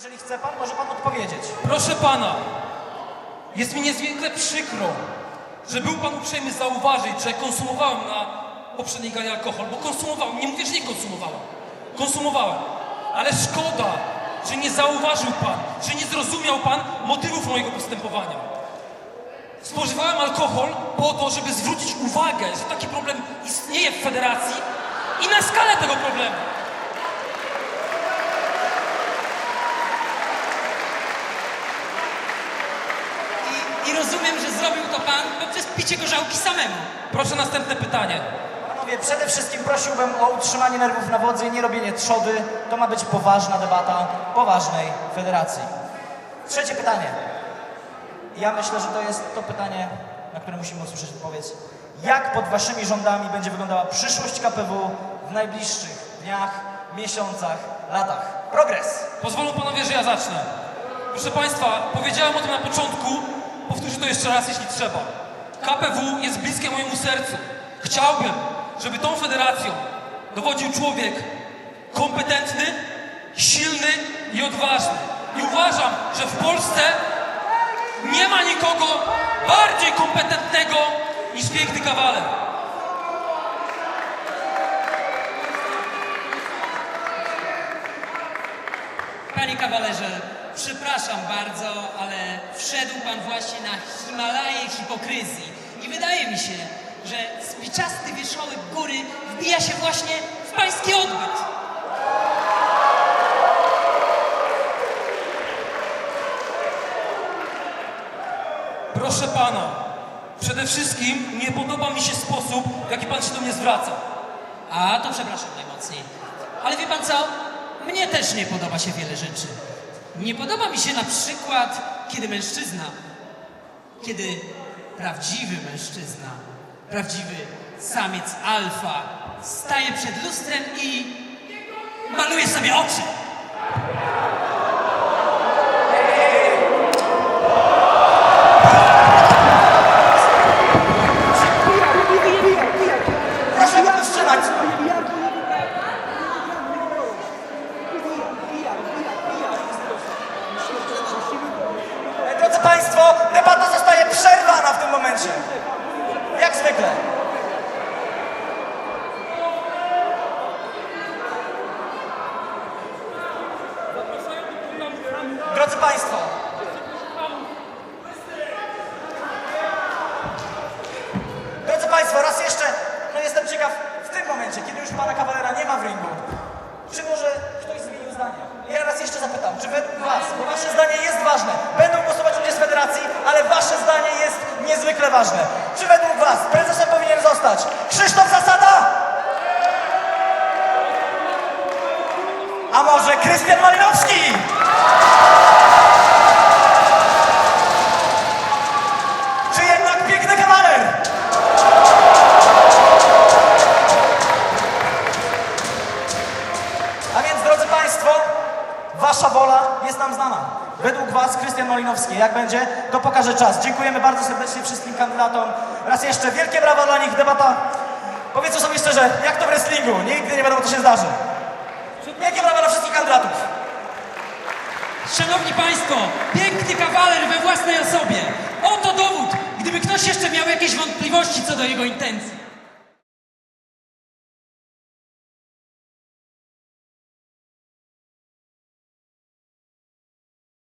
jeżeli chce pan, może pan odpowiedzieć. Proszę pana, jest mi niezwykle przykro, że był pan uprzejmy zauważyć, że konsumowałem na poprzedniej gali alkohol, bo konsumowałem, nie mówię, że nie konsumowałem, konsumowałem, ale szkoda, że nie zauważył pan, że nie zrozumiał pan motywów mojego postępowania. Spożywałem alkohol po to, żeby zwrócić uwagę, że taki problem istnieje w federacji i na skalę tego problemu. I, I rozumiem, że zrobił to pan poprzez picie gorzałki samemu. Proszę następne pytanie. Panowie, przede wszystkim prosiłbym o utrzymanie nerwów na wodzy i nie robienie trzody. To ma być poważna debata poważnej federacji. Trzecie pytanie. Ja myślę, że to jest to pytanie, na które musimy usłyszeć odpowiedź. Jak pod waszymi rządami będzie wyglądała przyszłość KPW w najbliższych dniach, miesiącach, latach? Progres! Pozwolą panowie, że ja zacznę. Proszę państwa, powiedziałem o tym na początku, powtórzę to jeszcze raz, jeśli trzeba. KPW jest bliskie mojemu sercu. Chciałbym, żeby tą federacją dowodził człowiek kompetentny, silny i odważny. I uważam, że w Polsce nie ma nikogo bardziej kompetentnego niż piękny kawaler. Panie kawalerze, przepraszam bardzo, ale wszedł pan właśnie na Himalaję hipokryzji. I wydaje mi się, że spiczasty wierzchołek góry wbija się właśnie w pański odbyt. Proszę pana, przede wszystkim nie podoba mi się sposób, w jaki pan się do mnie zwraca. A, to przepraszam najmocniej. Ale wie pan co? Mnie też nie podoba się wiele rzeczy. Nie podoba mi się na przykład, kiedy mężczyzna, kiedy prawdziwy mężczyzna, prawdziwy samiec alfa staje przed lustrem i maluje sobie oczy. Proszę go wstrzymać! E, Drodzy Państwo, debata zostaje przerwana w tym momencie. Jak zwykle. Drodzy Państwo, Drodzy Państwo, raz jeszcze, no jestem ciekaw w tym momencie, kiedy już Pana Kawalera nie ma w ringu, czy może ktoś zmienił zdanie? Ja raz jeszcze zapytam, czy według Was, bo Wasze zdanie jest ważne, ważne. Czy według Was prezesem powinien zostać Krzysztof Zasada? A może Krystian Malinowski? Według Was, Krystian Malinowski, jak będzie, to pokaże czas. Dziękujemy bardzo serdecznie wszystkim kandydatom. Raz jeszcze wielkie brawa dla nich, debata. Powiedzmy sobie szczerze, jak to w wrestlingu, nigdy nie wiadomo, co się zdarzy. Wielkie brawa dla wszystkich kandydatów. Szanowni Państwo, piękny kawaler we własnej osobie. Oto dowód, gdyby ktoś jeszcze miał jakieś wątpliwości co do jego intencji.